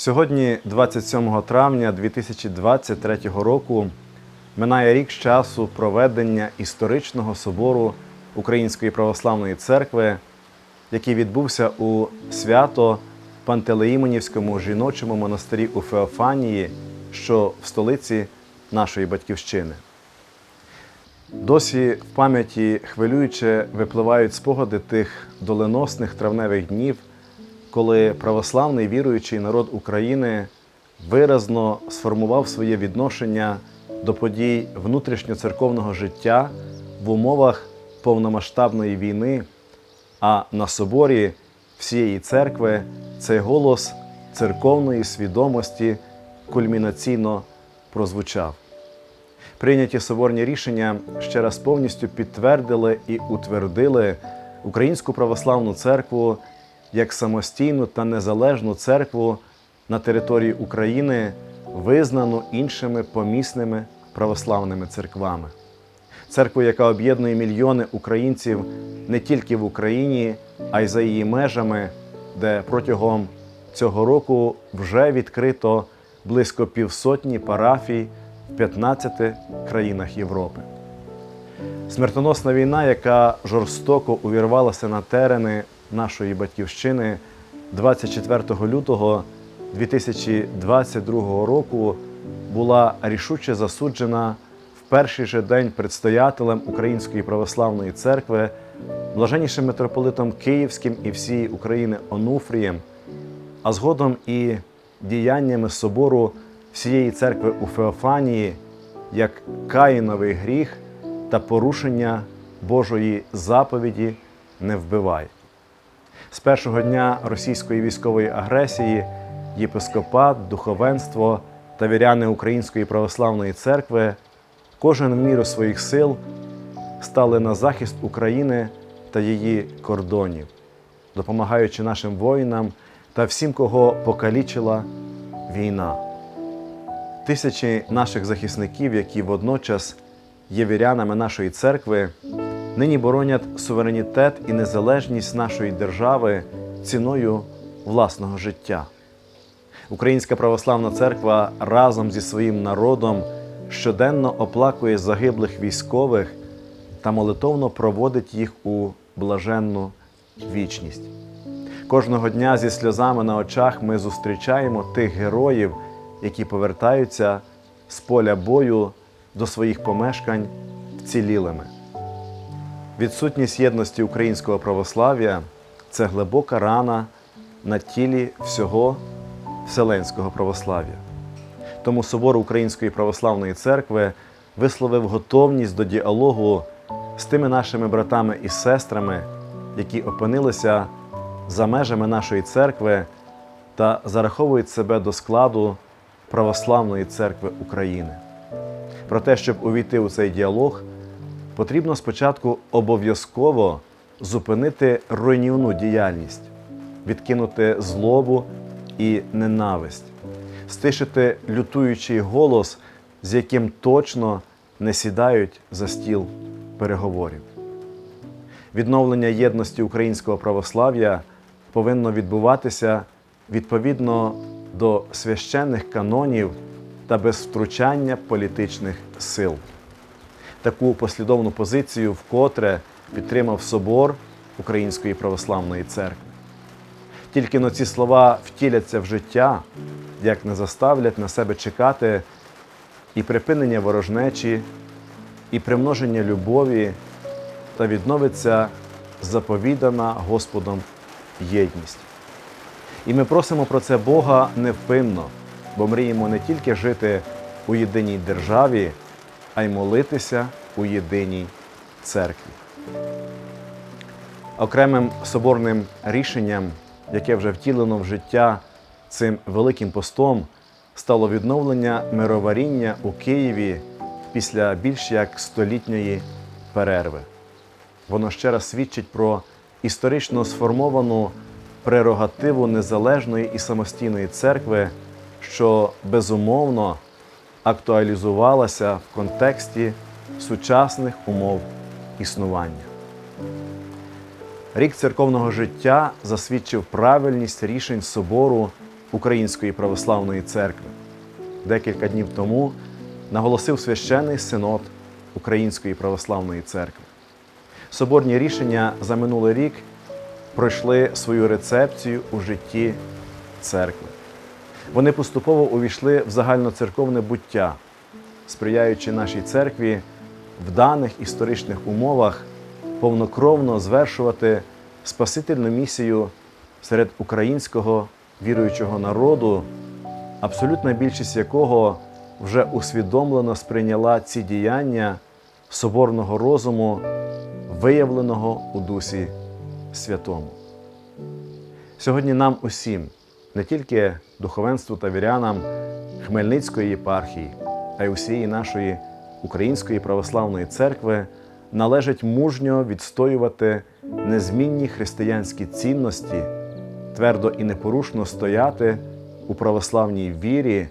Сьогодні, 27 травня 2023 року, минає рік з часу проведення історичного собору Української православної церкви, який відбувся у свято Пантелеїмонівському жіночому монастирі у Феофанії, що в столиці нашої батьківщини. Досі в пам'яті хвилююче випливають спогади тих доленосних травневих днів, коли православний віруючий народ України виразно сформував своє відношення до подій внутрішньоцерковного життя в умовах повномасштабної війни, а на соборі всієї церкви цей голос церковної свідомості кульмінаційно прозвучав. Прийняті соборні рішення ще раз повністю підтвердили і утвердили Українську православну церкву як самостійну та незалежну церкву на території України, визнану іншими помісними православними церквами. Церкву, яка об'єднує мільйони українців не тільки в Україні, а й за її межами, де протягом цього року вже відкрито близько півсотні парафій в 15 країнах Європи. Смертоносна війна, яка жорстоко увірвалася на терени нашої батьківщини 24 лютого 2022 року, була рішуче засуджена в перший же день предстоятелем Української православної церкви, блаженнішим митрополитом Київським і всієї України Онуфрієм, а згодом і діяннями собору всієї церкви у Феофанії як каїновий гріх та порушення Божої заповіді не вбивай. З першого дня російської військової агресії єпископат, духовенство та віряни Української православної церкви кожен в міру своїх сил стали на захист України та її кордонів, допомагаючи нашим воїнам та всім, кого покалічила війна. Тисячі наших захисників, які водночас є вірянами нашої церкви, нині боронять суверенітет і незалежність нашої держави ціною власного життя. Українська православна церква разом зі своїм народом щоденно оплакує загиблих військових та молитовно проводить їх у блаженну вічність. Кожного дня зі сльозами на очах ми зустрічаємо тих героїв, які повертаються з поля бою до своїх помешкань вцілілими. Відсутність єдності українського православ'я це глибока рана на тілі всього вселенського православ'я. Тому собор Української православної церкви висловив готовність до діалогу з тими нашими братами і сестрами, які опинилися за межами нашої церкви та зараховують себе до складу Православної церкви України. Про те, щоб увійти у цей діалог, потрібно спочатку обов'язково зупинити руйнівну діяльність, відкинути злобу і ненависть, стишити лютуючий голос, з яким точно не сідають за стіл переговорів. Відновлення єдності українського православ'я повинно відбуватися відповідно до священних канонів та без втручання політичних сил. Таку послідовну позицію вкотре підтримав собор Української православної церкви. Тільки но ці слова втіляться в життя, як не заставлять на себе чекати і припинення ворожнечі, і примноження любові, та відновиться заповідана Господом єдність. І ми просимо про це Бога невпинно, бо мріємо не тільки жити у єдиній державі, а й молитися у єдиній церкві. Окремим соборним рішенням, яке вже втілено в життя цим великим постом, стало відновлення мироваріння у Києві після більш як столітньої перерви. Воно ще раз свідчить про історично сформовану прерогативу незалежної і самостійної церкви, що безумовно актуалізувалася в контексті сучасних умов існування. Рік церковного життя засвідчив правильність рішень собору Української православної церкви. Декілька днів тому наголосив священний синод Української православної церкви. Соборні рішення за минулий рік пройшли свою рецепцію у житті церкви. Вони поступово увійшли в загальноцерковне буття, сприяючи нашій церкві в даних історичних умовах повнокровно звершувати спасительну місію серед українського віруючого народу, абсолютна більшість якого вже усвідомлено сприйняла ці діяння соборного розуму, виявленого у Дусі Святому. Сьогодні нам усім, не тільки духовенству та вірянам Хмельницької єпархії, а й усієї нашої Української православної церкви належить мужньо відстоювати незмінні християнські цінності, твердо і непорушно стояти у православній вірі,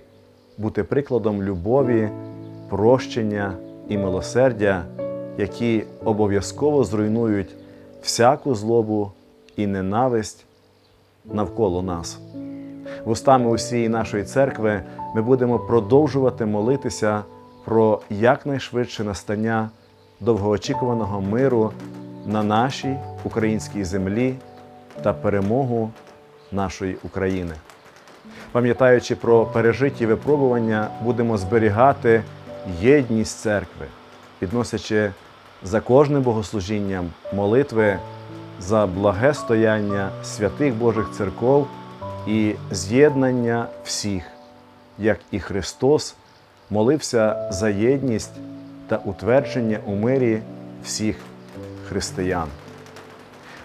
бути прикладом любові, прощення і милосердя, які обов'язково зруйнують всяку злобу і ненависть навколо нас. Вустами усієї нашої церкви ми будемо продовжувати молитися про якнайшвидше настання довгоочікуваного миру на нашій українській землі та перемогу нашої України. Пам'ятаючи про пережиті випробування, будемо зберігати єдність церкви, підносячи за кожним богослужінням молитви за благе стояння святих Божих церков і з'єднання всіх, як і Христос молився за єдність та утвердження у мирі всіх християн.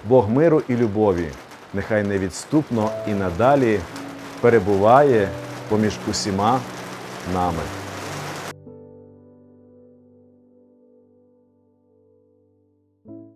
Бог миру і любові нехай невідступно і надалі перебуває поміж усіма нами.